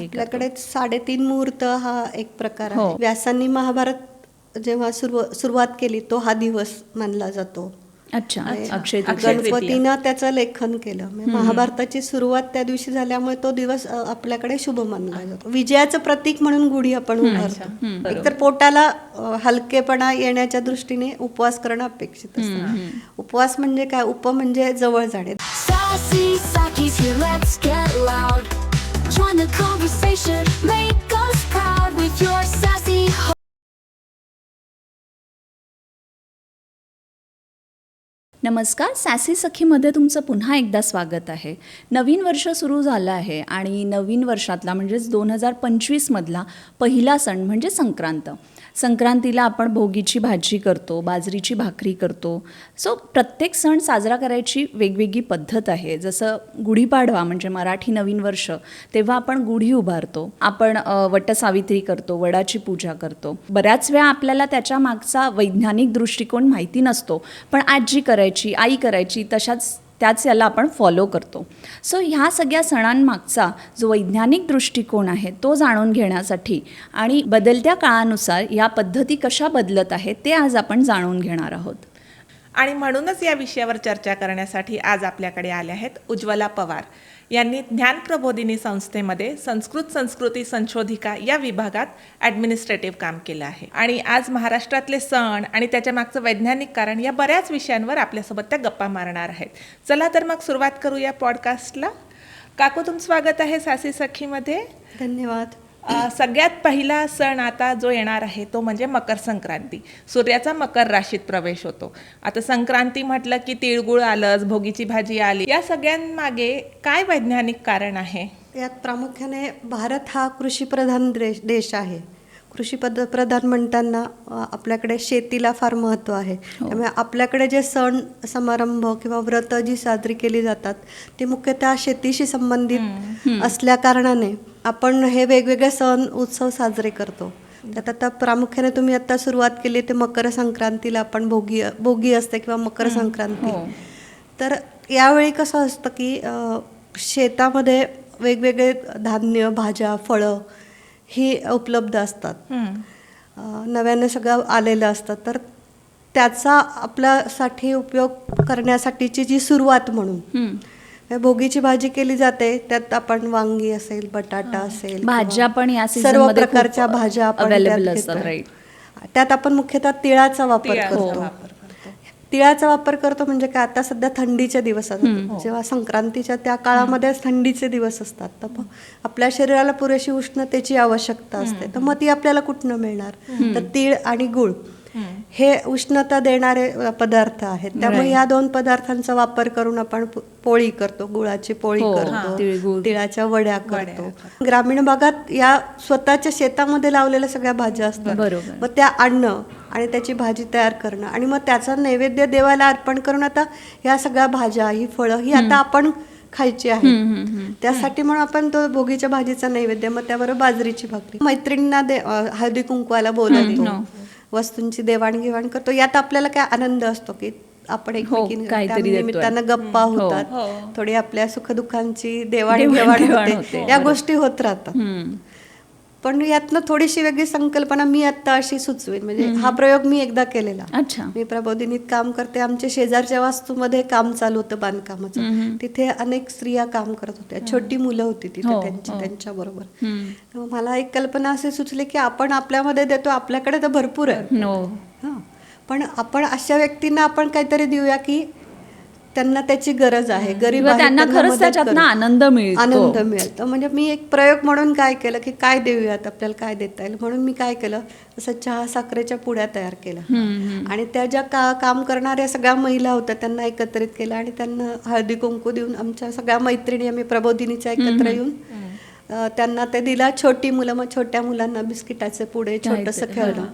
हे? आपल्याकडे साडेतीन मुहूर्त हा एक प्रकार हो. आहे व्यासांनी महाभारत जेव्हा सुरुव सुरुवात केली तो हा दिवस मानला जातो. अच्छा अक्षय तृतीया. गणपतीनं त्याचं लेखन केलं. म्हणजे महाभारताची सुरुवात त्या दिवशी झाल्यामुळे तो दिवस आपल्याकडे शुभ मानला जातो. विजयाचं प्रतीक म्हणून गुढी आपण उभारतो. एकतर पोटाला हलकेपणा येण्याच्या दृष्टीने उपवास करणं अपेक्षित असतं. उपवास म्हणजे काय? उप म्हणजे जवळ जाणे. Join the conversation, make us proud with your sassy नमस्कार सॅसी सखीमध्ये तुमचं पुन्हा एकदा स्वागत आहे. नवीन वर्ष सुरू झालं आहे आणि नवीन वर्षातला म्हणजेच दोन हजार पंचवीसमधला पहिला सण म्हणजे संक्रांत. संक्रांतीला आपण भोगीची भाजी करतो बाजरीची भाकरी करतो. सो प्रत्येक सण साजरा करायची वेगवेगळी पद्धत आहे. जसं गुढीपाडवा म्हणजे मराठी नवीन वर्ष तेव्हा आपण गुढी उभारतो. आपण वटसावित्री करतो वडाची पूजा करतो. बऱ्याच वेळा आपल्याला त्याच्या मागचा वैज्ञानिक दृष्टिकोन माहिती नसतो. पण आजी करायची आई करायची तशाच त्याच याला आपण फॉलो करतो. सो ह्या सगळ्या सणांमागचा जो वैज्ञानिक दृष्टिकोन आहे तो जाणून घेण्यासाठी आणि बदलत्या काळानुसार या पद्धती कशा बदलत आहेत ते आज आपण जाणून घेणार आहोत. आणि म्हणूनच या विषयावर चर्चा करण्यासाठी आज आपल्याकडे आले आहेत उज्ज्वला पवार. यांनी ज्ञान प्रबोधिनी संस्थेमध्ये संस्कृत संस्कृती संशोधिका या विभागात ॲडमिनिस्ट्रेटिव्ह काम केलं आहे. आणि आज महाराष्ट्रातले सण आणि त्याच्या मागचं वैज्ञानिक कारण या बऱ्याच विषयांवर आपल्यासोबत त्या गप्पा मारणार आहेत. चला तर मग सुरुवात करूया पॉडकास्टला काकू तुम स्वागत आहे सासी सखीमध्ये. धन्यवाद. सगळ्यात पहिला सण आता जो येणार आहे तो म्हणजे मकर संक्रांती. सूर्याचा मकर राशीत प्रवेश होतो. आता संक्रांती म्हटलं की तिळगुळ आलंच भोगीची भाजी आली. या सगळ्यांमागे काय वैज्ञानिक कारण आहे? यात प्रामुख्याने भारत हा कृषीप्रधान देश देश आहे. कृषी पद प्रधान म्हणताना आपल्याकडे शेतीला फार महत्त्व आहे. त्यामुळे आपल्याकडे जे सण समारंभ किंवा व्रत जी साजरी केली जातात ती मुख्यतः शेतीशी संबंधित असल्या कारणाने आपण हे वेगवेगळे सण उत्सव साजरे करतो. त्यात आता प्रामुख्याने तुम्ही आता सुरुवात केली ते मकर संक्रांतीला आपण भोगी भोगी असते किंवा मकर संक्रांती. तर यावेळी कसं असतं की शेतामध्ये वेगवेगळे धान्य भाज्या फळं ही उपलब्ध असतात. नव्यानं सगळं आलेलं असतं. तर त्याचा आपल्यासाठी उपयोग करण्यासाठीची जी सुरुवात म्हणून भोगीची भाजी केली जाते त्यात आपण वांगी असेल बटाटा असेल भाज्या पण या सर्व प्रकारच्या भाज्या आपण त्यात आपण मुख्यतः तिळाचा वापर करतो. तिळाचा वापर करतो म्हणजे काय आता सध्या थंडीचे दिवस असतात जेव्हा संक्रांतीच्या त्या काळामध्ये थंडीचे दिवस असतात तर मग आपल्या शरीराला पुरेशी उष्णतेची आवश्यकता असते. तर मग ती आपल्याला कुठनं मिळणार? तर तीळ आणि गुळ. हे उष्णता देणारे पदार्थ आहेत. त्यामुळे या दोन पदार्थांचा वापर करून आपण पोळी करतो गुळाची पोळी हो, करतो. तिळाच्या वड्या करतो. ग्रामीण भागात या स्वतःच्या शेतामध्ये लावलेल्या सगळ्या भाज्या असतात. बरोबर. मग त्या आणणं आणि त्याची भाजी तयार करणं आणि मग त्याचा नैवेद्य देवाला अर्पण करून आता ह्या सगळ्या भाज्या ही फळं ही आता आपण खायची आहे. त्यासाठी म्हणून आपण तो भोगीच्या भाजीचा नैवेद्य मग त्याबरोबर बाजरीची भाकरी. मैत्रिणींना हळदी कुंकवाला बोलवतो वस्तूंची देवाणघेवाण करतो यात आपल्याला काय आनंद असतो की आपण एकमेकींना हो. निमित्तानं गप्पा हो. होतात थोडी आपल्या सुखदुःखांची देवाणघेवाण देवाणघेवाण होते या. गोष्टी होत राहतात. पण यातनं थोडीशी वेगळी संकल्पना मी आता अशी सुचवेन. म्हणजे हा प्रयोग मी एकदा केलेला. अच्छा. मी प्रबोधिनीत काम करते. आमच्या शेजारच्या वास्तूमध्ये काम चालू होतं बांधकामाचं. तिथे अनेक स्त्रिया काम करत होत्या. छोटी मुलं होती तिथे हो, त्यांची हो. त्यांच्या बरोबर. मला एक कल्पना अशी सुचली की आपण आपल्यामध्ये देतो आपल्याकडे तर भरपूर आहे. हं. पण आपण अशा व्यक्तींना आपण काहीतरी देऊया की त्यांना त्याची गरज आहे. गरीब किंवा आहेत, त्यांना खरंच मदत त्याच्यातनं करू. आनंद मिळतो. आनंद मिळतो. म्हणजे मी एक प्रयोग म्हणून काय केलं की काय देऊयात आपल्याला काय देता येईल? म्हणून मी काय केलं? असं चहा साखरेच्या पुड्या तयार केल्या. आणि त्या ज्या का काम करणाऱ्या सगळ्या महिला होत्या त्यांना एकत्रित केलं आणि त्यांना हळदी कुंकू देऊन आमच्या सगळ्या मैत्रिणी आम्ही प्रबोधिनीच्या एकत्र येऊन अं, त्यांना ते दिला. छोटी मुलं मग छोट्या मुलांना बिस्किटाचे पुडे छोटंसं खेळणं.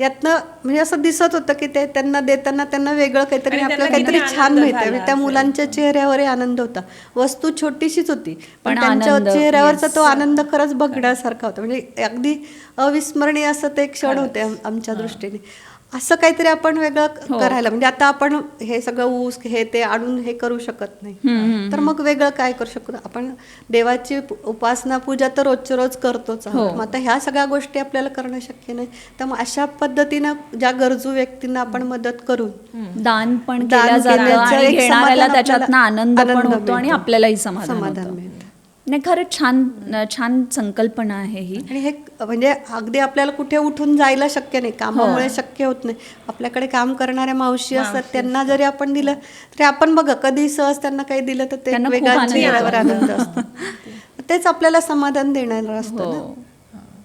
यातनं म्हणजे असं दिसत होतं की ते त्यांना देताना त्यांना वेगळं काहीतरी त्यांना काहीतरी छान मिळतं म्हणजे त्या. मुलांच्या चेहऱ्यावरही आनंद होता. वस्तू छोटीशीच होती पण त्यांच्या चेहऱ्यावरचा. तो आनंद खरंच बघण्यासारखा होता. म्हणजे अगदी अविस्मरणीय असं ते क्षण होते आम- आमच्या दृष्टीने. असं काहीतरी आपण वेगळं हो. करायला म्हणजे आता आपण हे सगळं ऊस हे ते आणून हे करू शकत नाही तर मग वेगळं काय करू शकतो आपण देवाची उपासना पूजा तर रोजच्या रोज करतोच आहोत हो. मग आता ह्या सगळ्या गोष्टी आपल्याला करणं शक्य नाही तर मग अशा पद्धतीनं ज्या गरजू व्यक्तींना आपण मदत करून दान पण दान आपल्याला- आनंद होतो आणि. आपल्यालाही समाधान. मिळतं नाही खरंच छान छान संकल्पना आहे ही. आणि हे म्हणजे अगदी आपल्याला कुठे उठून जायला शक्य नाही कामामुळे शक्य होत नाही. आपल्याकडे काम करणाऱ्या मावशी असतात त्यांना जरी आपण दिलं तरी आपण बघा कधी सहज त्यांना काही दिलं तर ते आनंद असतो. तेच आपल्याला समाधान देणारं असतं हो.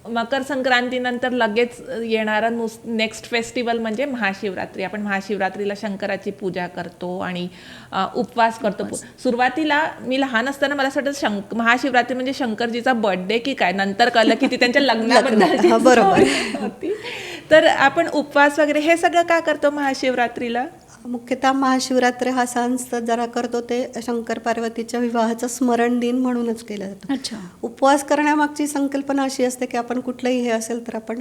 मकर संक्रांतीनंतर लगेच येणारा नुस नेक्स्ट फेस्टिवल म्हणजे महाशिवरात्री. आपण महाशिवरात्रीला शंकराची पूजा करतो आणि उपवास करतो. सुरुवातीला मी लहान असताना मला असं वाटतं शंक महाशिवरात्री म्हणजे शंकरजीचा बर्थडे की काय? नंतर कळलं की ती त्यांच्या लग्नाबद्दल बरोबर. होती. तर आपण उपवास वगैरे हे सगळं का करतो महाशिवरात्रीला? मुख्यतः महाशिवरात्र हा सण जरा करतो ते शंकर पार्वतीच्या विवाहाचं स्मरण दिन म्हणूनच केला जातो. अच्छा. उपवास करण्यामागची संकल्पना अशी असते की आपण कुठलंही हे असेल तर आपण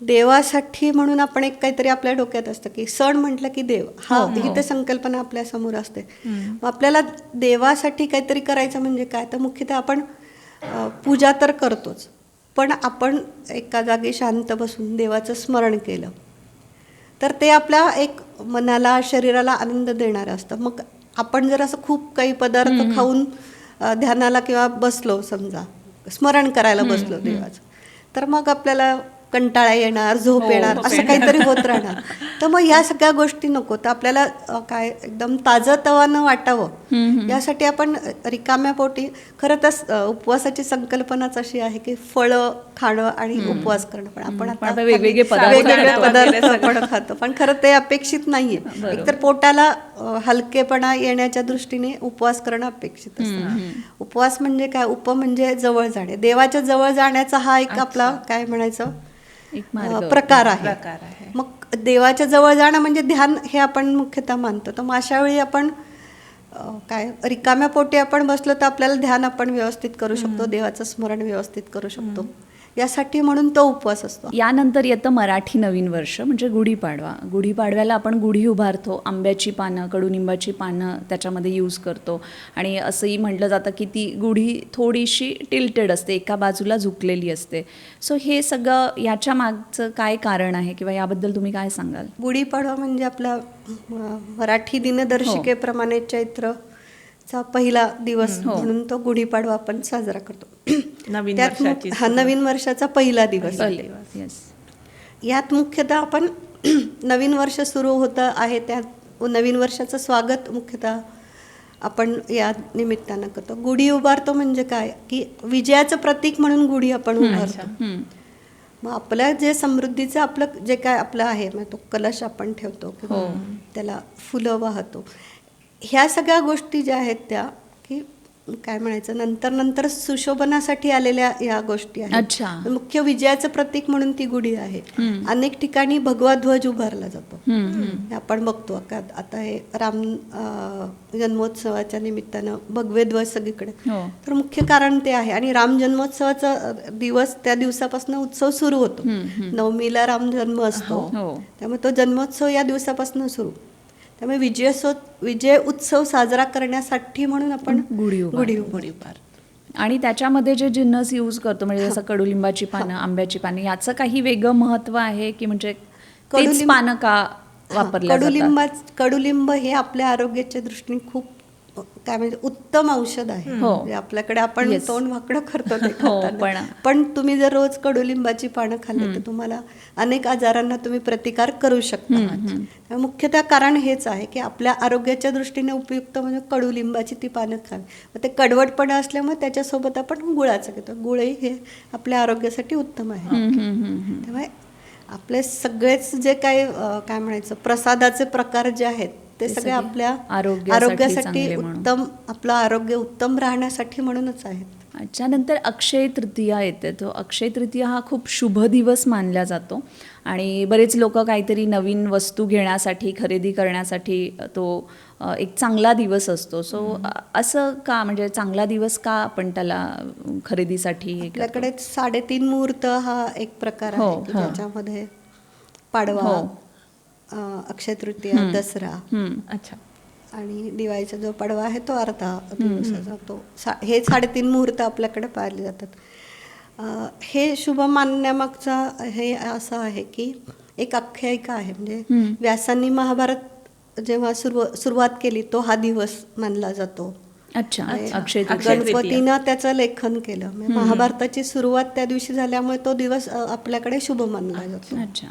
देवासाठी म्हणून आपण एक काहीतरी आपल्या डोक्यात असतं की सण म्हटलं की देव. हा ही ते संकल्पना आपल्यासमोर असते. आपल्याला देवासाठी काहीतरी करायचं म्हणजे काय? तर मुख्यतः आपण पूजा तर करतोच पण आपण एका जागी शांत बसून देवाचं स्मरण केलं. तर ते आपल्या एक मनाला शरीराला आनंद देणारं असतं. मग आपण जर असं खूप काही पदार्थ खाऊन ध्यानाला किंवा बसलो समजा स्मरण करायला बसलो देवाचं तर मग आपल्याला कंटाळा येणार झोप येणार असं काहीतरी होत राहणार. तर मग ह्या सगळ्या गोष्टी नको. तर आपल्याला काय एकदम ताजं तवानं वाटावं. यासाठी आपण रिकाम्या पोटी खरं तर उपवासाची संकल्पनाच अशी आहे की फळं खाणं आणि उपवास करणं. पण आपण आता वेगवेगळे पदार्थ आपण खातो. पण खरं ते अपेक्षित नाहीये. एकतर पोटाला हलकेपणा येण्याच्या दृष्टीने उपवास करणं अपेक्षित असतं. उपवास म्हणजे काय? उप म्हणजे जवळ जाणे. देवाच्या जवळ जाण्याचा हा एक आपला काय म्हणायचं? प्रकार आहे. प्रकार आहे. मग देवाच्या जवळ जाणं म्हणजे ध्यान हे आपण मुख्यतः मानतो. तर मग अशा वेळी आपण काय रिकाम्या पोटी आपण बसलो तर आपल्याला ध्यान आपण व्यवस्थित करू शकतो देवाचं स्मरण व्यवस्थित करू शकतो. यासाठी म्हणून तो उपवास असतो. यानंतर येतं मराठी नवीन वर्ष म्हणजे गुढीपाडवा. गुढीपाडव्याला आपण गुढी उभारतो आंब्याची पानं कडुनिंबाची पानं त्याच्यामध्ये यूज करतो. आणि असंही म्हटलं जातं की ती गुढी थोडीशी टिल्टेड असते एका बाजूला झुकलेली असते. सो हे सगळं याच्या मागचं काय कारण आहे किंवा याबद्दल तुम्ही काय सांगाल? गुढीपाडवा म्हणजे आपला मराठी दिनदर्शिकेप्रमाणे चैत्रचा पहिला दिवस म्हणून तो गुढीपाडवा आपण साजरा करतो. नवीन हा नवीन वर्षाचा पहिला दिवस यात मुख्यतः आपण नवीन वर्ष सुरू होतं आहे त्यात नवीन वर्षाचं स्वागत मुख्यतः आपण या निमित्तानं करतो. गुढी उभारतो म्हणजे काय? की विजयाचं प्रतीक म्हणून गुढी आपण उभारतो. मग आपल्या जे समृद्धीचं आपलं जे काय आपलं आहे मग तो कलश आपण ठेवतो किंवा त्याला फुलं वाहतो. ह्या सगळ्या गोष्टी ज्या आहेत त्या की काय म्हणायचं नंतर नंतर सुशोभनासाठी आलेल्या या गोष्टी. आहेत. मुख्य विजयाचं प्रतीक म्हणून ती गुढी आहे. अनेक ठिकाणी भगवा ध्वज उभारला जातो. आपण बघतो. का आता हे राम जन्मोत्सवाच्या निमित्तानं भगवे ध्वज सगळीकडे. हो. तर मुख्य कारण ते आहे. आणि राम जन्मोत्सवाचा दिवस त्या दिवसापासून उत्सव सुरू होतो. नवमीला राम जन्म असतो. हो. त्यामुळे तो जन्मोत्सव या दिवसापासून सुरू. त्यामुळे विजयोत्सव विजय उत्सव साजरा करण्यासाठी म्हणून आपण गुढी. गुढी उभारतो. आणि त्याच्यामध्ये जे जिन्नस यूज करतो म्हणजे जसं कडुलिंबाची पानं आंब्याची पानं याचं काही वेगळं महत्त्व आहे की म्हणजे कडुलिंब- पानं का जातात कडुलिंबा कडुलिंब हे आपल्या आरोग्याच्या दृष्टीने खूप काय म्हणजे उत्तम औषध आहे हो. म्हणजे आपल्याकडे आपण. तोंड वाकडं करतो ते हो. पण- तुम्ही जर रोज कडुलिंबाची पानं खाल्ली तर तुम्हाला अनेक आजारांना तुम्ही प्रतिकार करू शकता मुख्यतः कारण हेच आहे की आपल्या आरोग्याच्या दृष्टीने उपयुक्त म्हणजे कडुलिंबाची ती पानं खावी मग ते कडवटपणा असल्यामुळे त्याच्यासोबत आपण गुळाचं घेतो गुळही हे आपल्या आरोग्यासाठी उत्तम आहे. त्यामुळे आपले सगळेच जे काही काय म्हणायचं प्रसादाचे प्रकार जे आहेत ते सगळे आपल्या आरोग्यासाठी. उत्तम आपलं आरोग्य उत्तम राहण्यासाठी म्हणूनच आहेत अच्छा नंतर अक्षय तृतीया येते तो अक्षय तृतीया हा खूप शुभ दिवस मानला जातो आणि बरेच लोक काहीतरी नवीन वस्तू घेण्यासाठी खरेदी करण्यासाठी तो एक चांगला दिवस असतो सो असं का म्हणजे चांगला दिवस का आपण त्याला खरेदीसाठी? आपल्याकडे साडेतीन मुहूर्त हा एक प्रकार हो, आहे की हो. पाडवा हो. अक्षय तृतीया दसरा. अच्छा. आणि दिवाळीचा जो पडवा आहे तो अर्धा दिवसाचा तो सा हे साडेतीन मुहूर्त आपल्याकडे पाळले जातात. हे शुभ मानण्यामागचा हे असं आहे की एक आख्यायिका आहे. म्हणजे. व्यासांनी महाभारत जेव्हा सुरू सुरुवात केली तो हा दिवस मानला जातो. अच्छा. अक्षय. गणपतीनं त्याचं लेखन केलं. म्हणजे महाभारताची सुरुवात त्या दिवशी झाल्यामुळे तो दिवस आपल्याकडे शुभ मानला जातो. अच्छा.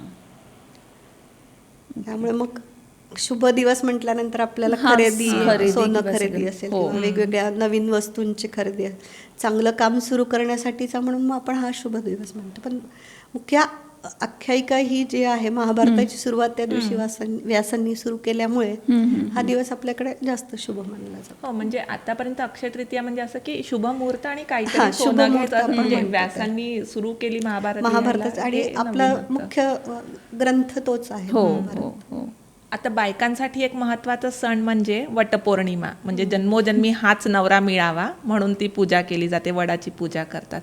त्यामुळे मग शुभ दिवस म्हटल्यानंतर आपल्याला खरेदी सोनं खरेदी. असेल हो. वेगवेगळ्या नवीन वस्तूंची खरेदी. चांगलं काम सुरू करण्यासाठीचा म्हणून मग आपण हा शुभ दिवस म्हणतो पण मुख्य आख्यायिका ही जी आहे महाभारताची सुरुवात त्या दिवशी व्यासांनी व्यासांनी सुरू केल्यामुळे हा दिवस आपल्याकडे जास्त शुभ मानला जातो हो म्हणजे आतापर्यंत अक्षय तृतीया म्हणजे असं की शुभ मुहूर्त आणि हा, काहीतरी शुभ म्हणजे. व्यासांनी सुरू केली महाभारत महाभारत आणि आपला. मुख्य ग्रंथ तोच आहे महाभारत. हो हो आता बायकांसाठी एक महत्त्वाचा सण म्हणजे वटपौर्णिमा. म्हणजे जन्मोजन्मी हाच नवरा मिळावा म्हणून ती पूजा केली जाते वडाची पूजा करतात.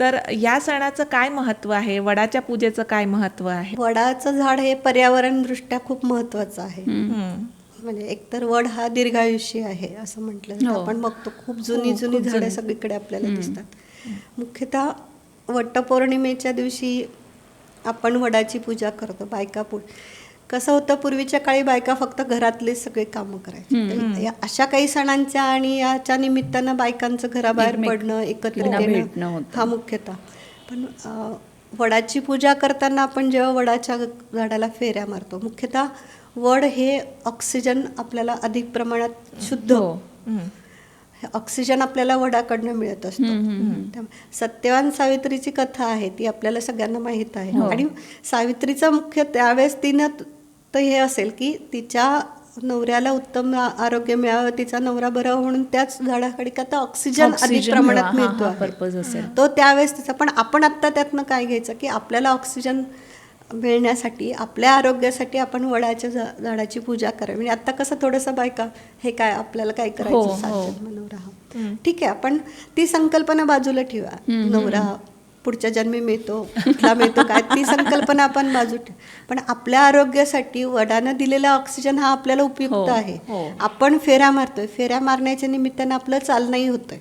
तर या सणाचं काय महत्त्व आहे? वडाच्या पूजेचं काय महत्त्व आहे? वडाचं झाड हे पर्यावरण दृष्ट्या खूप महत्वाचं आहे. म्हणजे एकतर वड हा दीर्घायुषी आहे असं म्हटलं जातं. हो. आपण बघतो खूप जुनी जुनी झाडं सगळीकडे आपल्याला दिसतात. मुख्यतः वटपौर्णिमेच्या दिवशी आपण वडाची पूजा करतो बायका पू कसं होतं पूर्वीच्या काळी बायका फक्त घरातले सगळे कामं करायचे या- अशा काही सणांच्या आणि याच्या निमित्तानं बायकांचं घराबाहेर पडणं एकत्र येणं भेटणं होतं. हा मुख्यतः. पण वडाची पूजा करताना आपण जेव्हा वडाच्या झाडाला फेऱ्या मारतो मुख्यतः वड हे ऑक्सिजन आपल्याला अधिक प्रमाणात शुद्ध हो. हे ऑक्सिजन आपल्याला वडाकडनं मिळत असतो. सत्यवान सावित्रीची कथा आहे ती आपल्याला सगळ्यांना माहीत आहे. हो. आणि सावित्रीचं मुख्य त्यावेळेस तिनं तर हे असेल की तिच्या नवऱ्याला उत्तम आरोग्य मिळावं तिचा नवरा बरा म्हणून त्याच झाडाकडे का तर ऑक्सिजन अधिक प्रमाणात मिळतो हा purpose असेल. तो त्यावेळेस तिचा पण आपण आत्ता त्यातनं काय घ्यायचं की आपल्याला ऑक्सिजन मिळण्यासाठी आपल्या आरोग्यासाठी आपण वडाच्या झाडाची पूजा करावी. म्हणजे आता कसं थोडंसं बायका हे काय आपल्याला काय करायचं हो. नवरा हा. ठीक आहे आपण ती संकल्पना बाजूला ठेवा. नवरा पुढच्या जन्मी मिळतो कुठला मिळतो काय ती संकल्पना आपण बाजू ठेव पण आपल्या आरोग्यासाठी वडानं दिलेला ऑक्सिजन हा आपल्याला हो, उपयुक्त आहे हो. आपण फेऱ्या मारतोय फेऱ्या मारण्याच्या निमित्तानं आपलं चालणंही होतंय.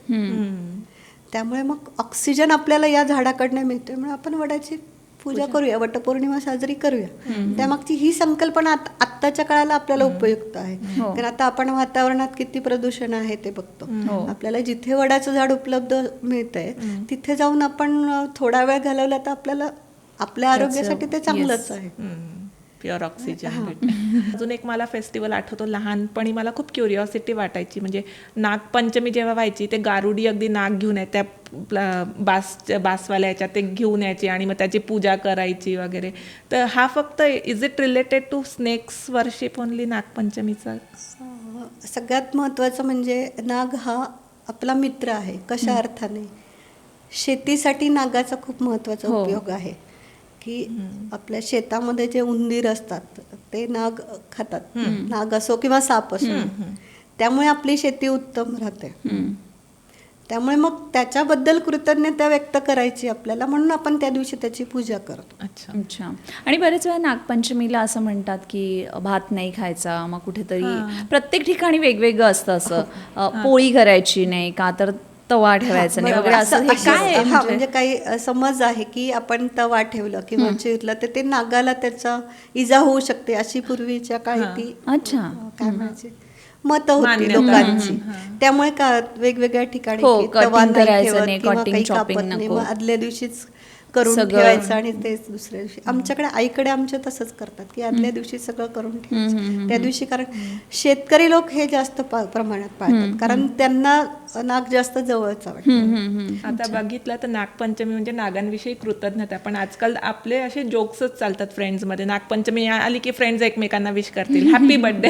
त्यामुळे मग ऑक्सिजन आपल्याला या झाडाकडनं मिळतोय म्हणून आपण वडाची पूजा करूया वटपौर्णिमा साजरी करूया. त्यामागची ही संकल्पना आत- आत्ताच्या काळाला आपल्याला उपयुक्त आहे. हो. कारण आता आपण वातावरणात किती प्रदूषण आहे ते बघतो. हो. आपल्याला जिथे वडाचं झाड उपलब्ध मिळतंय तिथे जाऊन आपण थोडा वेळ घालवला तर आपल्याला आपल्या आरोग्यासाठी ते चांगलंच आहे. प्युअर ऑक्सिजन भेटतं. अजून एक मला फेस्टिवल आठवतो लहानपणी मला खूप क्युरिओसिटी वाटायची. म्हणजे नागपंचमी जेव्हा व्हायची ते गारुडी अगदी नाग घेऊन येत त्या बास बासवाल्या याच्यात ते घेऊन यायची आणि मग त्याची पूजा करायची वगैरे. तर हा फक्त is it related to snakes worship only नागपंचमीचा? सगळ्यात महत्त्वाचं म्हणजे नाग हा आपला मित्र आहे. कशा अर्थाने? शेतीसाठी नागाचा खूप महत्त्वाचा हो. उपयोग आहे. की आपल्या शेतामध्ये जे उंदीर असतात ते नाग खातात. नाग असो किंवा साप असो. त्यामुळे आपली शेती उत्तम राहते. त्यामुळे मग त्याच्याबद्दल कृतज्ञता व्यक्त करायची आपल्याला म्हणून आपण त्या दिवशी त्याची पूजा करतो. अच्छा. अच्छा. आणि बरेच वेळा नागपंचमीला असं म्हणतात की भात नाही खायचा मग कुठेतरी प्रत्येक ठिकाणी वेगवेगळं असतं असं. अ, पोळी करायची नाही का? तर तवा ठेवायचा नाही बरोबर. वगैरे असं हे असं- काय आहे हा म्हणजे? म्हणजे काही समज आहे की आपण तवा ठेवलं किंवा चिरलं तर ते नागाला त्याचा इजा होऊ शकते अशी पूर्वीच्या काळी ती अच्छा अ, काय म्हणायचे मत होती मान्यता. लोकांची त्यामुळे का वेगवेगळ्या ठिकाणी हो, की cutting तवा नाही करायचं ठेवत नाही, किंवा cutting, काही chopping कापत नाही नको. मग आदल्या दिवशीच करून. ठेवायचं आणि तेच दुसऱ्या दिवशी. आमच्याकडे आईकडे आमच्या तसंच करतात की आदल्या दिवशी सगळं करून ठेवायचं. त्या दिवशी कारण शेतकरी लोक हे जास्त प्रमाणात पाळतात. कारण त्यांना नाग जास्त जवळचा वाटतो. हम्म, हम्म, हम्म. आता बघितलं तर नागपंचमी म्हणजे नागांविषयी कृतज्ञता पण आजकाल आपले असे जोक्सच चालतात फ्रेंड्समध्ये नागपंचमी आली की फ्रेंड्स एकमेकांना विश करतील. हॅपी बर्थडे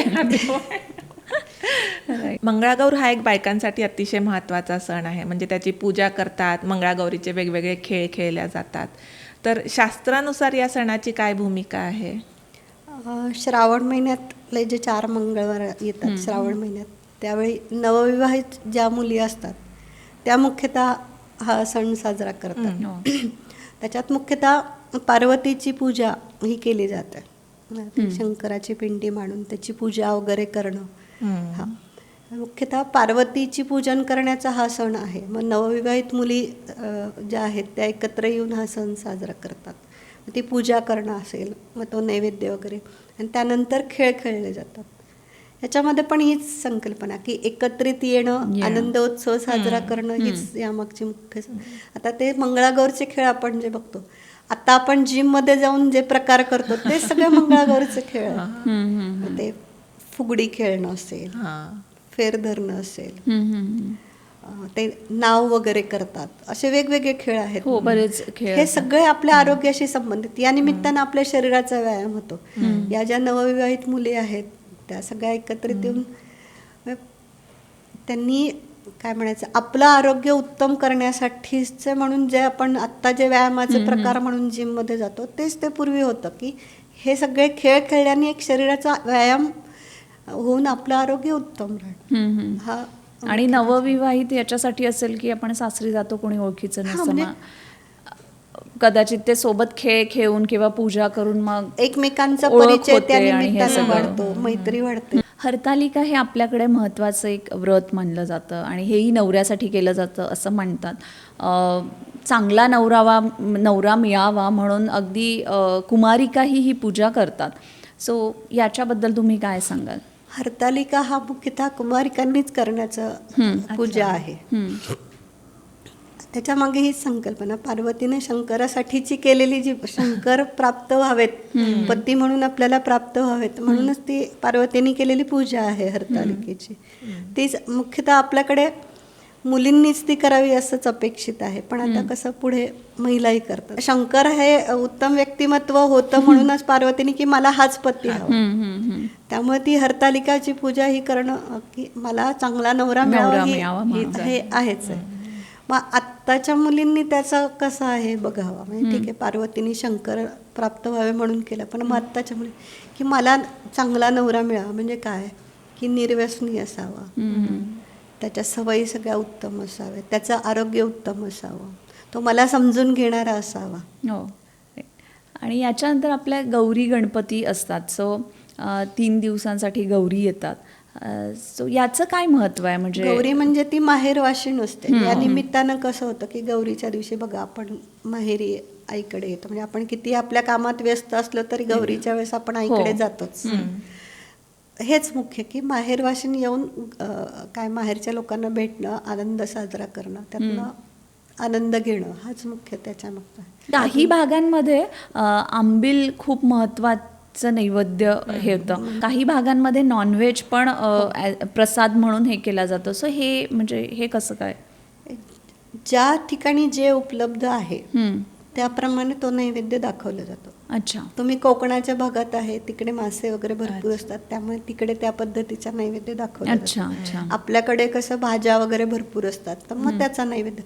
मंगळागौर हा एक बायकांसाठी अतिशय महत्त्वाचा सण आहे. म्हणजे त्याची पूजा करतात मंगळागौरीचे वेगवेगळे खेळ खेळल्या जातात. तर शास्त्रानुसार या सणाची काय भूमिका आहे? श्रावण महिन्यातले जे चार मंगळवार येतात श्रावण महिन्यात त्यावेळी नवविवाहित ज्या मुली असतात त्या मुख्यतः हा सण साजरा करतात. हो. त्याच्यात मुख्यतः पार्वतीची पूजा ही केली जाते. शंकराची पिंडी मांडून त्याची पूजा वगैरे करणं हा. मुख्यतः पार्वतीची पूजन करण्याचा हा सण आहे. मग नवविवाहित मुली ज्या आहेत त्या एकत्र येऊन हा सण साजरा करतात. ती पूजा करणं असेल मग तो नैवेद्य वगैरे. आणि त्यानंतर खेळ खेळले जातात. याच्यामध्ये पण हीच संकल्पना की एकत्रित येणं. आनंदोत्सव साजरा करणं हीच यामागची मुख्य आता ते मंगळागौरचे खेळ आपण जे बघतो आता आपण जिममध्ये जाऊन जे प्रकार करतो ते सगळे मंगळागौरचे खेळ. ते फुगडी खेळणं असेल फेर धरणं असेल ते नाव वगैरे करतात. असे वेगवेगळे खेळ आहेत. हो बरेच खेळ हे. सगळे आपल्या आरोग्याशी संबंधित. या निमित्तानं आपल्या शरीराचा व्यायाम होतो. या ज्या नवविवाहित मुली आहेत त्या सगळ्या एकत्रित येऊन त्यांनी काय म्हणायचं आपलं आरोग्य उत्तम करण्यासाठीच म्हणून जे आपण आत्ता जे व्यायामाचे प्रकार म्हणून जिममध्ये जातो तेच ते पूर्वी होतं की हे सगळे खेळ खेळल्याने एक शरीराचा व्यायाम होऊन आपलं आरोग्य उत्तम हम्म. हा आणि नवविवाहित याच्यासाठी असेल की आपण सासरी जातो कोणी ओळखीचं नसतं म्हणजे- कदाचित ते सोबत खेळ खेळून किंवा पूजा करून मग एकमेकांचा परिचय त्या. वाढतो मैत्री वाढते. हरतालिका हे आपल्याकडे महत्त्वाचं एक व्रत मानलं जातं आणि हेही नवऱ्यासाठी केलं जातं असं म्हणतात. चांगला नवरावा नवरा मिळावा म्हणून अगदी कुमारिकाही ही पूजा करतात. सो याच्याबद्दल तुम्ही काय सांगाल? हरतालिका हा मुख्यतः कुमारिकांनीच करण्याचं पूजा आहे. त्याच्यामागे ही संकल्पना पार्वतीने शंकरासाठीची केलेली जी शंकर प्राप्त व्हावेत पती म्हणून आपल्याला प्राप्त व्हावेत म्हणूनच ती पार्वतीने केलेली पूजा आहे हरतालिकेची. तीच मुख्यतः आपल्याकडे मुलींनीच ती करावी असंच अपेक्षित आहे. पण आता कसं पुढे महिलाही करतात. शंकर हे उत्तम व्यक्तिमत्व होतं म्हणूनच पार्वतीने की मला हाच पती हवा. त्यामुळे ती हरतालिकाची पूजा ही करणं की मला चांगला नवरा मिळावा ही- आहेच आहे. मग आत्ताच्या मुलींनी त्याचं कसं आहे बघावं? म्हणजे ठीक आहे पार्वतीने शंकर प्राप्त व्हावे म्हणून केलं पण मग आत्ताच्या मुली की मला चांगला नवरा मिळावा म्हणजे काय? की निर्व्यसनी असावा. त्याच्या सवयी सगळ्या उत्तम असाव्या त्याचं आरोग्य उत्तम असावं. तो मला समजून घेणारा असावा. हो. आणि याच्यानंतर आपल्या गौरी गणपती असतात. सो तीन दिवसांसाठी गौरी येतात. सो याचं काय महत्त्व आहे? म्हणजे गौरी म्हणजे ती माहेरवाशी नसते. या निमित्तानं कसं होतं की गौरीच्या दिवशी बघा आपण माहेरी आईकडे येतो. म्हणजे आपण किती आपल्या कामात व्यस्त असलो तरी गौरीच्या वेळेस आपण आईकडे हो. जातोच. हेच मुख्य की माहेरवाशीन येऊन काय माहेरच्या लोकांना भेटणं आनंद साजरा करणं त्यातनं आनंद घेणं हाच मुख्य त्याच्या मागचा आहे. काही भागांमध्ये आंबील खूप महत्वाचं नैवेद्य हे होतं. काही भागांमध्ये नॉनव्हेज पण ॲ- प्रसाद म्हणून हे केला जातं. सो हे म्हणजे हे कसं काय? ज्या ठिकाणी जे उपलब्ध आहे. त्याप्रमाणे तो नैवेद्य दाखवला जातो. अच्छा. तुम्ही कोकणाच्या भागात आहे तिकडे मासे वगैरे भरपूर असतात त्यामुळे तिकडे त्या पद्धतीचा नैवेद्य दाखवला अच्छा जातो. अच्छा. आपल्याकडे कसं भाज्या वगैरे भरपूर असतात तर मग त्याचा नैवेद्य.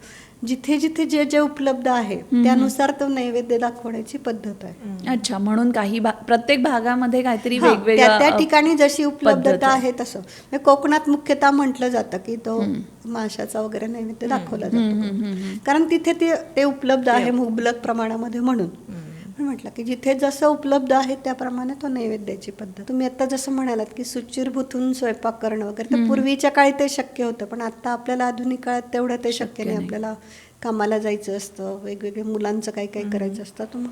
जिथे जिथे जे जे उपलब्ध आहे त्यानुसार तो नैवेद्य दाखवण्याची पद्धत आहे. अच्छा म्हणून काही प्रत्येक भागामध्ये काहीतरी हा, त्या ठिकाणी जशी उपलब्धता आहे. तसं. म्हणजे कोकणात मुख्यतः म्हटलं जातं की तो माशाचा वगैरे नैवेद्य दाखवला जातो. कारण तिथे ते ते उपलब्ध आहे मुबलक प्रमाणामध्ये म्हणून. म्हणून म्हटलं की जिथे जसं उपलब्ध आहे त्याप्रमाणे तो नैवेद्याची पद्धत. तुम्ही आता जसं म्हणालात की सुचिरभूतून स्वयंपाक करणं वगैरे तर पूर्वीच्या काळी ते शक्य होतं पण आता आपल्याला आधुनिक काळात तेवढं ते शक्य नाही. आपल्याला कामाला जायचं असतं वेगवेगळे मुलांचं काही काही करायचं असतं तर मग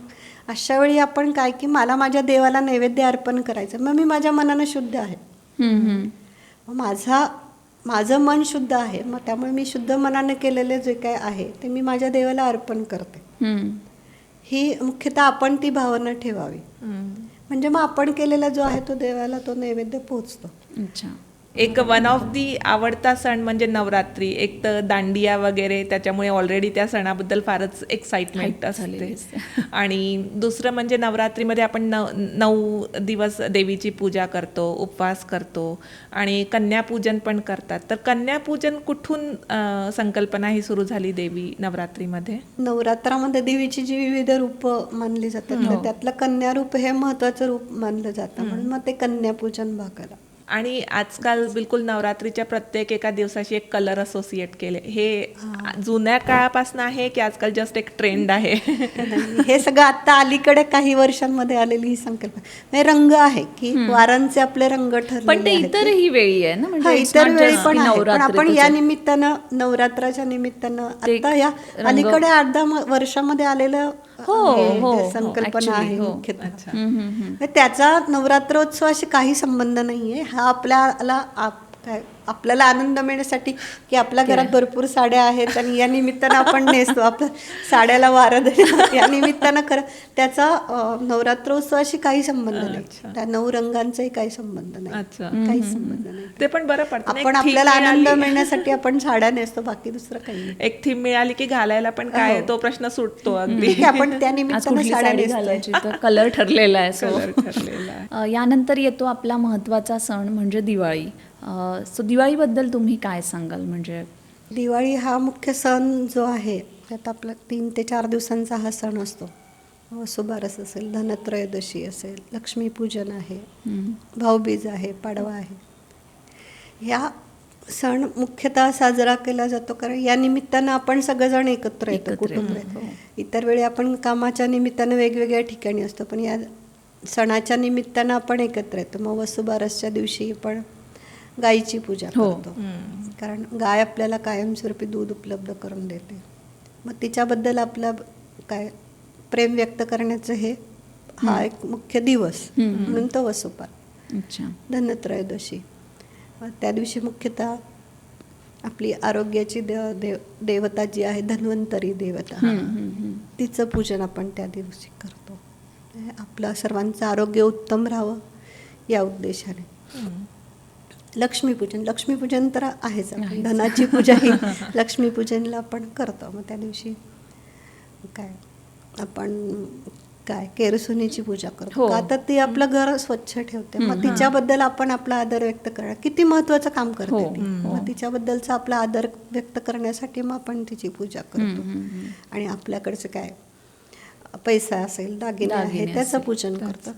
अशा वेळी आपण काय की मला माझ्या देवाला नैवेद्य अर्पण करायचं. मग मी माझ्या मनानं शुद्ध आहे. मग माझा माझं मन शुद्ध आहे मग त्यामुळे मी शुद्ध मनाने केलेले जे काय आहे ते मी माझ्या देवाला अर्पण करते. ही मुख्यतः आपण ती भावना ठेवावी. म्हणजे मग आपण केलेला जो आहे तो देवाला तो नैवेद्य पोहोचतो. अच्छा. एक वन ऑफ दी आवडता सण म्हणजे नवरात्री. एक तर दांडिया वगैरे त्याच्यामुळे ऑलरेडी त्या सणाबद्दल फारच एक्साइटमेंट असते. आणि दुसरं म्हणजे नवरात्रीमध्ये आपण नऊ नऊ दिवस देवीची पूजा करतो उपवास करतो आणि कन्यापूजन पण करतात. तर कन्यापूजन कुठून संकल्पना ही सुरू झाली देवी नवरात्रीमध्ये? नवरात्रामध्ये देवीची जी विविध रूपं मानली जातात तर त्यातलं कन्या रूप हे महत्वाचं रूप मानलं जातं. म्हणून मग ते कन्यापूजन भागाला. आणि आजकाल बिलकुल नवरात्रीच्या प्रत्येक एका दिवसाशी एक कलर असोसिएट केले. हे जुन्या काळापासून आहे की आजकाल जस्ट एक ट्रेंड आहे? नाही, हे सगळं आता अलीकडे काही वर्षांमध्ये आलेली ही संकल्पना. म्हणजे रंग आहे की वारांचे आपले रंग ठरले पण ते इतरही वेळी आहे ना? हा म्हणजे इतर वेळी पण आपण या. निमित्तानं नवरात्राच्या निमित्तानं आता या रंग- अलीकडे अर्धा वर्षामध्ये आलेलं हो, हे- हो, संकल्पना आहे हो. त्याचा नवरात्रोत्सवाशी काही संबंध नाहीये. हा आपल्याला आप- काय? आपल्याला आनंद मिळण्यासाठी की आपल्या घरात भरपूर साड्या आहेत आणि या निमित्तानं आपण नेसतो. आपल्या साड्याला वारं देणं या निमित्तानं खरं त्याचा नवरात्रोत्सवाशी काही संबंध नाही. त्या नऊ रंगांचाही काही संबंध नाही. अच्छा. काही संबंध नाही. ते पण बरं पडतं. आपण आपल्याला आनंद. मिळण्यासाठी आपण साड्या नेसतो बाकी दुसरं काही नाही. एक थीम मिळाली की घालायला पण काय हो. तो प्रश्न सुटतो अगदी. आपण त्या निमित्तानं साड्या घालायची? कलर ठरलेला आहे सो. Colour ठरलेला आहे. अ, यानंतर येतो आपला महत्त्वाचा सण म्हणजे दिवाळी. सो दिवाळीबद्दल तुम्ही काय सांगाल? म्हणजे दिवाळी हा मुख्य सण जो आहे त्यात आपला तीन ते चार दिवसांचा हा सण असतो. वसुबारस असेल धनत्रयोदशी असेल लक्ष्मीपूजन आहे. भाऊबीज आहे पाडवा आहे. ह्या सण मुख्यतः साजरा केला जातो कारण या निमित्तानं आपण सगळेजण एकत्र येतो कुटुंब हो. इतर वेळी आपण कामाच्या निमित्तानं वेगवेगळ्या ठिकाणी असतो पण या सणाच्या निमित्तानं आपण एकत्र येतो. मग वसुबारसच्या दिवशी आपण गायीची पूजा हो. करतो. कारण गाय आपल्याला कायमस्वरूपी दूध उपलब्ध करून देते. मग तिच्याबद्दल आपलं काय प्रेम व्यक्त करण्याचं हे हा एक मुख्य दिवस म्हणून तो वसुपार अच्छा. धनत्रयोदशी त्या दिवशी मुख्यतः आपली आरोग्याची देव देव देवता जी आहे धन्वंतरी देवता. तिचं पूजन आपण त्या दिवशी करतो. आपलं सर्वांचं आरोग्य उत्तम राहावं या उद्देशाने. लक्ष्मीपूजन. लक्ष्मीपूजन तर आहेच आपण. धनाची पूजा ही लक्ष्मीपूजनला आपण करतो. मग त्या दिवशी काय? आपण काय? केरसुनीची पूजा करतो. हो. का? तर ती आपलं घर स्वच्छ ठेवते. मग तिच्याबद्दल आपण आपला आदर व्यक्त करा किती महत्वाचं काम करते हो, ती. मग तिच्याबद्दलचा आपला आदर व्यक्त करण्यासाठी मग आपण तिची पूजा करतो. आणि आपल्याकडचं काय? पैसा असेल दागिने आहे त्याचं पूजन करतात.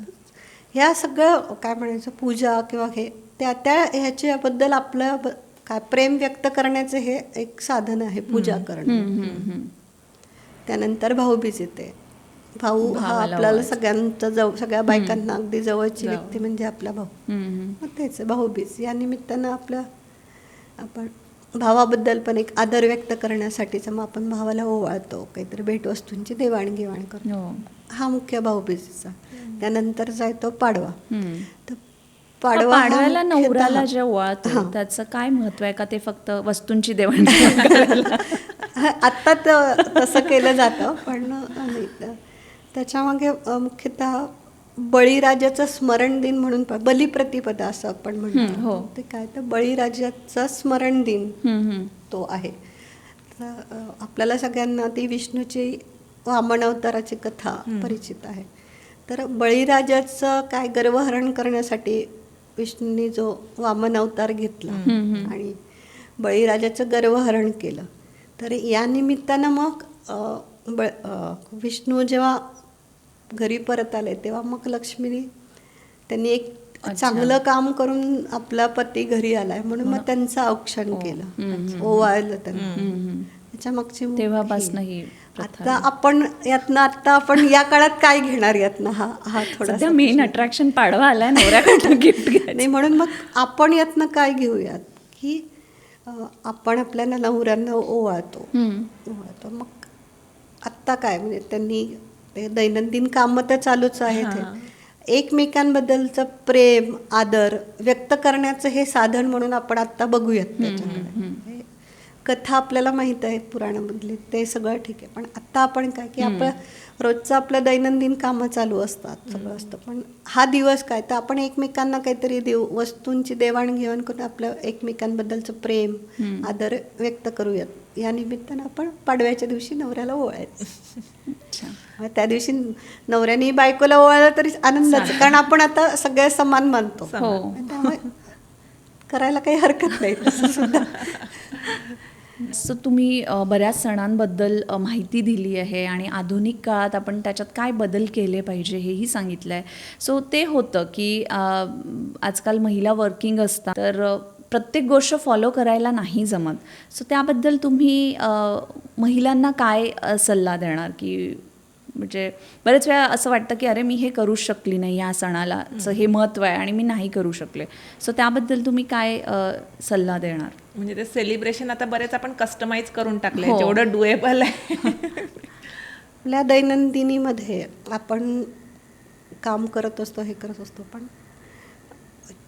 ह्या सगळं काय म्हणायचं? पूजा किंवा हे त्या त्या ह्याच्याबद्दल आपलं काय प्रेम व्यक्त करण्याचं हे एक साधन आहे पूजा करणं. त्यानंतर भाऊबीज येते. भाऊ हा आपल्याला. सगळ्यांचा जवळ सगळ्या बायकांना अगदी जवळची व्यक्ती म्हणजे आपला भाऊ. मग तेच भाऊबीज या निमित्तानं आपलं आपण भावाबद्दल पण एक आदर व्यक्त करण्यासाठीच मग आपण भावाला ओवाळतो. काहीतरी भेटवस्तूंची देवाणघेवाण करतो. हो. हा मुख्य भाऊबीजेचा त्यानंतरचा येतो पाडवा. तर पाडवा पाडव्याला नवऱ्याला जे ओवाळतो हां. त्याचं काय महत्त्व आहे का ते फक्त वस्तूंची? हा, आत्ता तसं केलं जातं पण त्याच्यामागे मुख्यतः बळीराजाचं स्मरण दिन म्हणून बलिप्रतिपदा असं आपण म्हणतो हो. ते काय तर बळीराजाचा स्मरण दिन. तो आहे तर आपल्याला सगळ्यांना ती विष्णूची वामन अवताराची कथा परिचित आहे तर बळीराजाचं काय गर्वहरण करण्यासाठी विष्णूंनी जो वामन अवतार घेतला आणि बळीराजाचं गर्वहरण केलं. तर या निमित्तानं मग अ, विष्णू जेव्हा घरी परत आले तेव्हा मग लक्ष्मीने त्यांनी एक चांगलं काम करून आपला पती घरी आलाय म्हणून मग त्यांचं औक्षण केलं. ओवाळलं त्यांना. त्याच्या मागची तेव्हापासनं ही. ही आता आपण यातनं आता आपण या काळात काय घेणार यातनं? हा हा थोडा मेन अट्रॅक्शन पाडवा आलाय नवऱ्याकडनं गिफ्ट नाही म्हणून मग आपण यातनं काय घेऊयात? की आपण आपल्याला नवऱ्यांना ओवाळतो. ओवाळतो. मग आत्ता काय? म्हणजे त्यांनी ते दैनंदिन कामं तर चालूच आहेत. एकमेकांबद्दलचं प्रेम आदर व्यक्त करण्याचं हे साधन म्हणून आपण आत्ता बघूयात त्याच्याकडे. कथा आपल्याला माहीत आहेत पुराणामधली. ते सगळं ठीक आहे. पण आत्ता आपण काय की आपण रोजचं आपलं दैनंदिन कामं चालू असतात सगळं असतं. पण हा दिवस काय? तर आपण एकमेकांना काहीतरी देऊ वस्तूंची देवाणघेवाण करून आपलं एकमेकांबद्दलचं प्रेम आदर व्यक्त करूयात. या निमित्तानं आपण पाडव्याच्या दिवशी नवऱ्याला. मग त्या दिवशी नवऱ्याने बायकोला ओवाळलं तरी आनंदाचं कारण आपण आता सगळे समान मानतो. त्यामुळे करायला काही हरकत नाही तसं सुद्धा. सो तुम्ही बऱ्याच सणांबद्दल माहिती दिली आहे आणि आधुनिक काळात आपण त्याच्यात काय बदल केले पाहिजे हेही सांगितलं आहे सो ते होतं की आजकाल महिला वर्किंग असतात तर प्रत्येक गोष्ट फॉलो करायला नाही जमत. सो त्याबद्दल तुम्ही महिलांना काय सल्ला देणार की म्हणजे बरेच वेळा असं वाटतं की अरे मी हे करूच शकली नाही या सणाला. चं हे महत्त्व आहे आणि मी नाही करू शकले. सो त्याबद्दल तुम्ही काय सल्ला देणार? म्हणजे ते सेलिब्रेशन आता बरेच आपण कस्टमाइज करून टाकले हो. जेवढं डुएबल आहे. आपल्या दैनंदिनीमध्ये आपण काम करत असतो हे करत असतो पण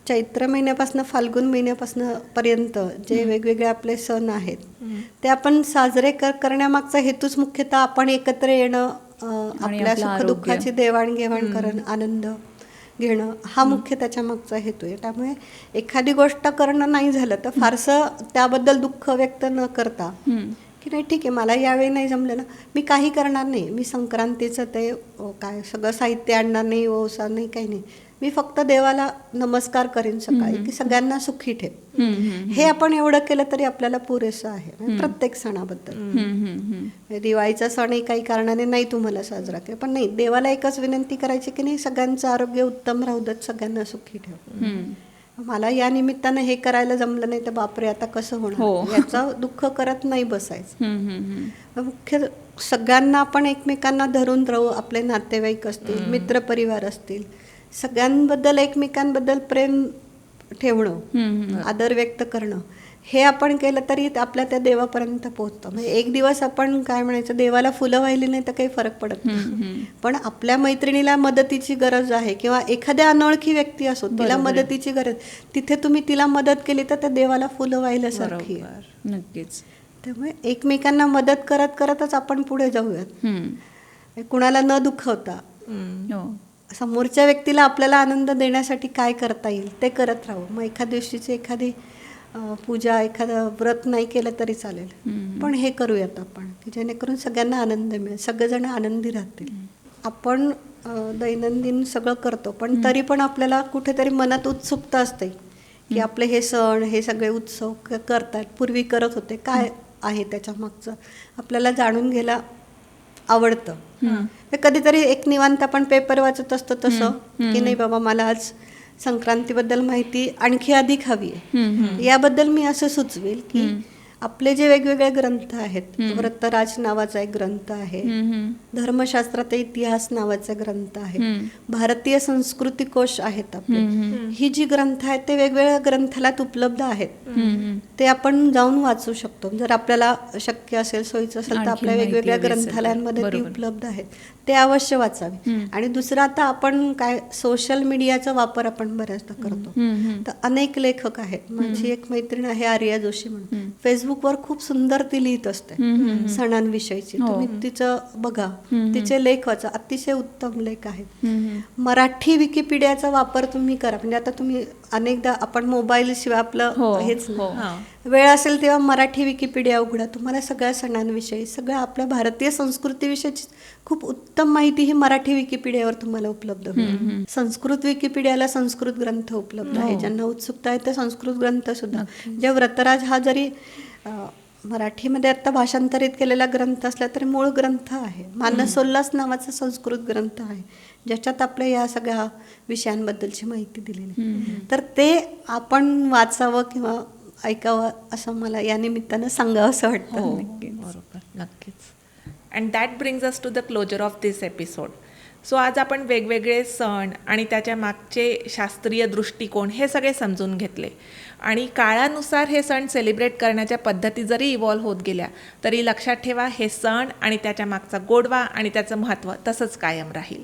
चैत्र महिन्यापासून फाल्गुन महिन्यापासून पर्यंत जे वेगवेगळे आपले सण आहेत ते आपण साजरे कर करण्यामागचा हेतूच मुख्यतः आपण एकत्र येणं आपल्या. सुखदुःखाची देवाणघेवाण करणं आनंद घेणं हा मुख्य त्याच्या मागचा हेतू आहे. त्यामुळे एखादी गोष्ट करणं नाही झालं तर फारसं त्याबद्दल दुःख व्यक्त न करता की नाही ठीक आहे मला यावेळी नाही जमलं ना मी काही करणार नाही. मी संक्रांतीचं ते काय सगळं साहित्य आणणार नाही ओसा नाही काही नाही. मी फक्त देवाला नमस्कार करेन सकाळी की सगळ्यांना सुखी ठेव. हे आपण एवढं केलं तरी आपल्याला पुरेसं आहे म्हणजे प्रत्येक सणाबद्दल. म्हणजे दिवाळीचा सणही काही कारणाने नाही तुम्हाला साजरा केला पण नाही देवाला एकच विनंती करायची की नाही सगळ्यांचं आरोग्य उत्तम राहू देत सगळ्यांना सुखी ठेव. मला या निमित्तानं हे करायला जमलं नाही तर बापरे आता कसं हो. होणार याचं दुःख करत नाही बसायचं. मुख्य सगळ्यांना आपण एकमेकांना धरून राहू आपले नातेवाईक असतील मित्रपरिवार असतील सगळ्यांबद्दल एकमेकांबद्दल प्रेम ठेवणं आदर व्यक्त करणं हे आपण केलं तरी आपल्या त्या देवापर्यंत पोहोचतं. म्हणजे एक दिवस आपण काय म्हणायचं देवाला फुलं वाहिली नाही तर काही फरक पडत नाही. पण आपल्या मैत्रिणीला मदतीची गरज आहे किंवा एखाद्या अनोळखी व्यक्ती असो तिला मदतीची गरज तिथे तुम्ही तिला मदत केली तर त्या देवाला फुलं वाहिल्यासारखी आहे. नक्कीच. त्यामुळे एकमेकांना मदत करत करतच आपण पुढे जाऊयात. कुणाला न दुखवता. हो. समोरच्या व्यक्तीला आपल्याला आनंद देण्यासाठी काय करता येईल ते करत राहू. मग एखाद्या दिवशीची एखादी पूजा एखादं व्रत नाही केलं तरी चालेल. पण हे करूयात आपण की जेणेकरून सगळ्यांना आनंद मिळेल सगळेजण आनंदी राहतील. आपण दैनंदिन सगळं करतो पण तरी पण आपल्याला कुठेतरी मनात उत्सुकता असते की आपले हे सण हे सगळे उत्सव क- करतात पूर्वी करत होते. काय आहे त्याच्या मागचं? आपल्याला जाणून घ्यायला आवडतं. हे कधीतरी एक निवांत आपण पेपर वाचत असतो तसं. की नाही बाबा मला आज संक्रांतीबद्दल माहिती आणखी अधिक हवी आहे. याबद्दल मी असं सुचवेल की आपले जे वेगवेगळे ग्रंथ आहेत व्रतराज नावाचा एक ग्रंथ आहे धर्मशास्त्रात इतिहास नावाचा ग्रंथ आहे भारतीय संस्कृती कोश आहेत आपले. ही जी ग्रंथ आहेत ते वेगवेगळ्या ग्रंथालयात उपलब्ध आहेत. ते आपण जाऊन वाचू शकतो. जर आपल्याला शक्य असेल सोयीचं असेल तर आपल्या वेगवेगळ्या. ग्रंथालयांमध्ये ती. उपलब्ध आहेत. ते अवश्य वाचावे. आणि दुसरं आता आपण काय सोशल मीडियाचा वापर आपण बऱ्याचदा करतो. तर अनेक लेखक आहेत. माझी एक मैत्रीण आहे आर्या जोशी म्हणून. फेसबुकवर खूप सुंदर ती लिहित असते. सणांविषयीची. तुम्ही तिचं बघा. तिचे लेख वाचा. अतिशय उत्तम लेख आहेत. मराठी विकिपीडियाचा वापर तुम्ही करा. म्हणजे आता तुम्ही अनेकदा आपण मोबाईल शिवाय आपलं हो, हेच हो. वेळ असेल तेव्हा मराठी विकिपीडिया उघडा. तुम्हाला सगळ्या सणांविषयी सगळ्या आपल्या भारतीय संस्कृतीविषयीची खूप उत्तम माहिती ही मराठी विकिपीडियावर तुम्हाला उपलब्ध होईल. संस्कृत विकिपीडियाला संस्कृत ग्रंथ उपलब्ध आहे. ज्यांना उत्सुकता आहे ते संस्कृत ग्रंथ सुद्धा. जे व्रतराज हा जरी मराठीमध्ये आता भाषांतरित केलेला ग्रंथ असला तरी मूळ ग्रंथ आहे. मानसोल्लास नावाचा संस्कृत ग्रंथ आहे ज्याच्यात आपल्या या सगळ्या विषयांबद्दलची माहिती दिलेली आहे. तर ते आपण वाचावं किंवा ऐकावं असं मला या निमित्तानं सांगावं असं वाटतं हो बरोबर नक्कीच. And that brings us to the closure of this episode so आज आपण वेगवेगळे सण आणि त्याच्या मागचे शास्त्रीय दृष्टिकोन हे सगळे समजून घेतले. आणि काळानुसार हे सण सेलिब्रेट करण्याच्या पद्धती जरी इव्हॉल्व्ह होत गेल्या तरी लक्षात ठेवा हे सण आणि त्याच्या मागचा गोडवा आणि त्याचं महत्त्व तसंच कायम राहील.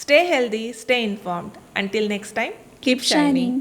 Stay healthy stay informed until next time keep shining